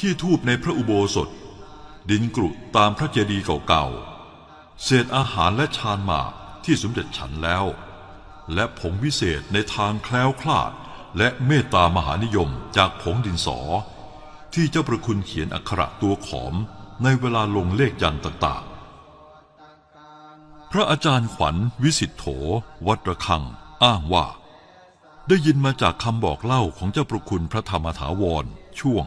ขี้ทูบในพระอุโบสถ ดินกรุตามพระเจดีย์เก่าๆ เศษอาหารและชานหมากที่สมเด็จฉันแล้ว และผงวิเศษในทางแคล้วคลาด และเมตตามหานิยมจากผงดินสอ ที่เจ้าประคุณเขียนอักขระตัวขอมในเวลาลงเลขยันต์ต่างๆ พระอาจารย์ขวัญวิสิทธโธวัดระฆัง อ้างว่า ได้ยินมาจากคำบอกเล่าของเจ้าประคุณพระธรรมถาวรช่วง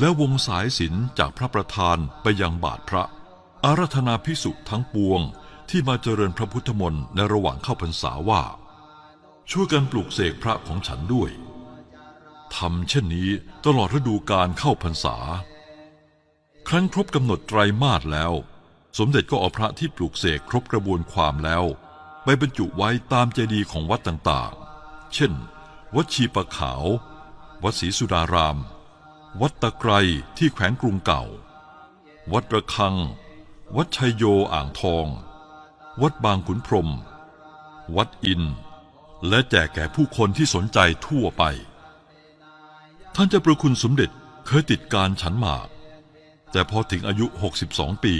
และวงสายสิญจนจากพระประธานไปยังบาทพระ อารัธนาพิสุทั้งปวงที่มาเจริญพระพุทธมนต์ในระหว่างเข้าพรรษาว่า ช่วยกันปลูกเสกพระของฉันด้วยทำเช่นนี้ตลอดฤดูการเข้าพรรษา ครั้นครบกำหนดไตรมาสแล้ว สมเด็จก็เอาพระที่ปลูกเสกครบกระบวนความแล้ว ไปบรรจุไว้ตามเจดีย์ของวัดต่างๆ เช่น วัดชีปะขาว วัดศรีสุดาราม วัดตะไครที่แขวงกรุงเก่า วัดระฆัง วัดชัยโยอ่างทอง วัดบางขุนพรม วัดอิน และแจกแก่ผู้คนที่สนใจทั่วไป ท่านเจ้าประคุณสมเด็จเคยติดการฉันหมาก แต่พอถึงอายุ 62 ปี